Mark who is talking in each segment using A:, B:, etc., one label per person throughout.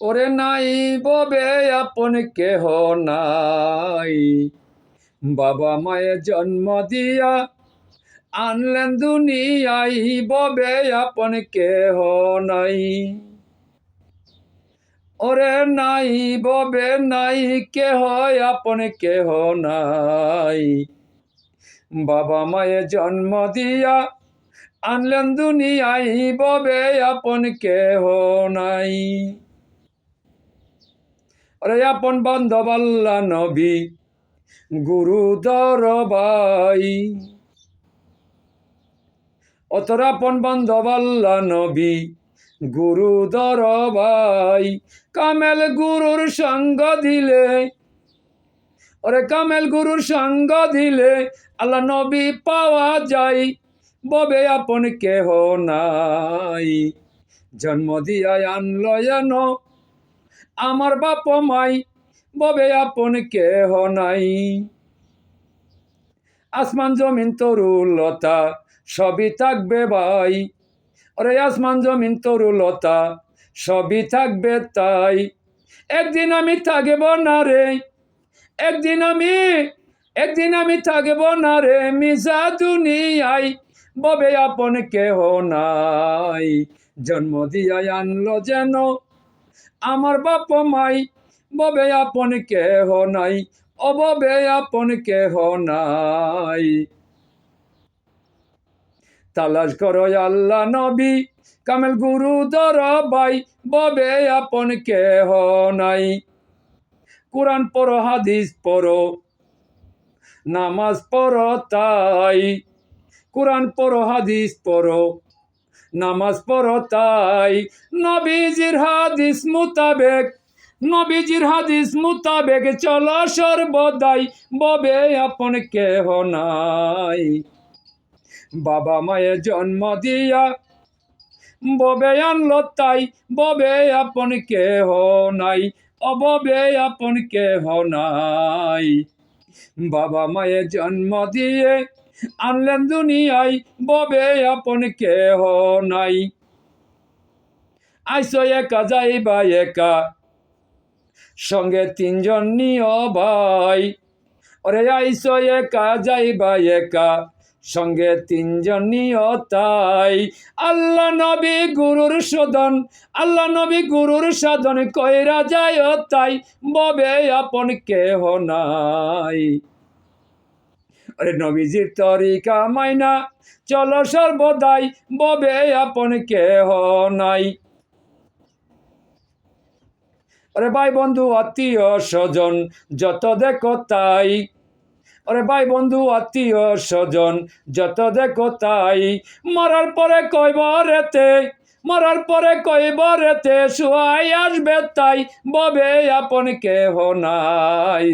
A: ওরে নাই ববে আপন কেহ নাই। বাবা মায়ে জন্ম দিয়া আনলেন দুনিয়াই ববে আপন কেহ নাই। ওরে নাই ববে নাই কেহ, আপন কেহ নাই। বাবা মায়ে জন্ম দিয়া আনলেন দুনিয়াই ববে আপন কেহ নাই। ওরে আপন বান্ধব আল্লাহ নবী, গুরু দরবাই। অতর আপন নবী, গুরু দরবাই। কামেল গুরুর সঙ্গ দিলে, ওরে কামেল গুরুর সঙ্গ দিলে আল্লাহ নবী পাওয়া যায়, ববে আপন কেহ নাই। জন্ম দিয়ায় আনলো যেন আমার বাপ মাই, ববে আপন কেহ নাই। আসমান জমিন তরুলতা সবই থাকবে ভাই। ওরে আসমান জমিন তরুলতা সবই থাকবে তাই। একদিন আমি থাকব না রে, একদিন আমি একদিন আমি থাকব না রে মিশা দুনিয়াই ববে আপন কেহ নাই। জন্ম দিয়াই আনলো যেন আমার বাপ মাই, ববে আপন কেহ নাই, অববে আপন কেহ নাই। তালাশ করো আল্লাহ নবী, কামেল গুরু দর বাই ববে আপন কেহ নাই। কোরআন পড়ো, হাদিস পড়ো, নামাজ পড়ো তাই। কোরআন পড়ো, হাদিস পড়ো নামাজ পড়ো তাই। নবীজির হাদিস মোতাবেক, নবীজির হাদিস মোতাবেক চলো সর্বদাই, ববে আপন কেহ নাই। বাবা মায়ের জন্ম দিয়া ববে আনলো তাই, ববে আপন কেহ নাই, অববে আপন কেহ নাই। বাবা মায়ের জন্ম দিয়ে আনলেন দুনিয়ায়, ববে আপন কেহ নাই। আইসো একা যাইবা একা। সঙ্গে তিনজন নিও ভাই। ওরে আইসো একা যাইবা একা। সঙ্গে তিনজন নিও তাই। আল্লাহ নবী গুরুর সদন, আল্লাহ নবী গুরুর সাধন কইরা যায় তাই। ববে আপন কেহ নাই। আরে নবীজির তরিকা মাইনা। চলো সর্বদাই, ববে আপন কেহ নাই। আরে ভাই বন্ধু, আত্মীয় স্বজন, যত দেখো তাই। আরে ভাই বন্ধু, আত্মীয় স্বজন, যত দেখো তাই। মরার পরে কইব রেতে, মরার পরে কইব রেতে শুয়াই আসবে তাই, ববে আপন কেহ নাই।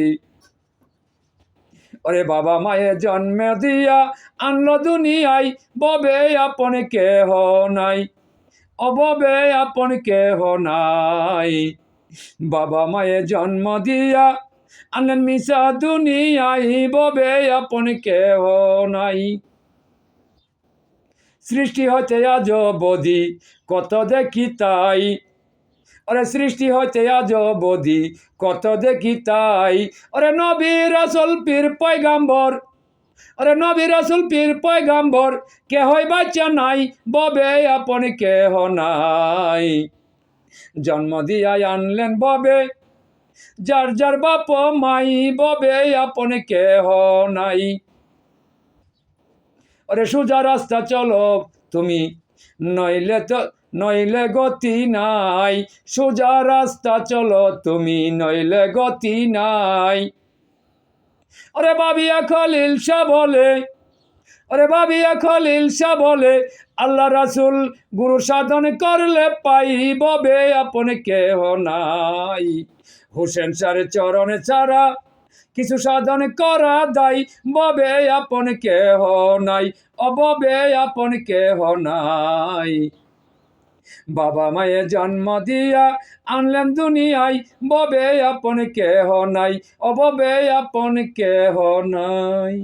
A: ওরে বাবা মায়ে জন্মে দিয়া আনলো দুনিয়ায়, ববে আপন কেহ নাই। অববে আপন কেহ নাই। বাবা মায়ে জন্ম দিয়া আনলেন মিশা দুনিয়ায়, ববে আপন কেহ নাই। সৃষ্টি হতে আজ বদি, কত দেখি তাই ওরে সৃষ্টি হতে আজ বদি কত দেখি তাই। ওরে নবীর আসল পীর পয়গাম্বর, ওরে নবীর আসল পীর পয়গাম্বর কে হয় বাচ্চা নাই, ববে আপন কেহ নাই। জন্ম দিয়াই আনলেন ববে, যার যার বাপ মাই, ববে আপন কেহ নাই। ওরে সোজা রাস্তা চলো, তুমি নইলে তো নইলে গতি নাই। সোজা রাস্তা চলো তুমি, নইলে গতি নাই। ওরে বাবিয়া খলিল শাহ বলে ওরে বাবিয়া খলিল শাহ বলে, আল্লাহ রাসুল গুরু সাধন করলে পাই ববে আপন কেহ নাই। হুসেন সারে চরণে ছাড়া কিছু সাধন করা দাই ববে আপন কেহ নাই, অববে আপন কেহ নাই। বাবা মায়ে জন্ম দিয়া আনলেন দুনিয়ায় ববে আপন কেহ নাই অববে আপন কেহ নাই।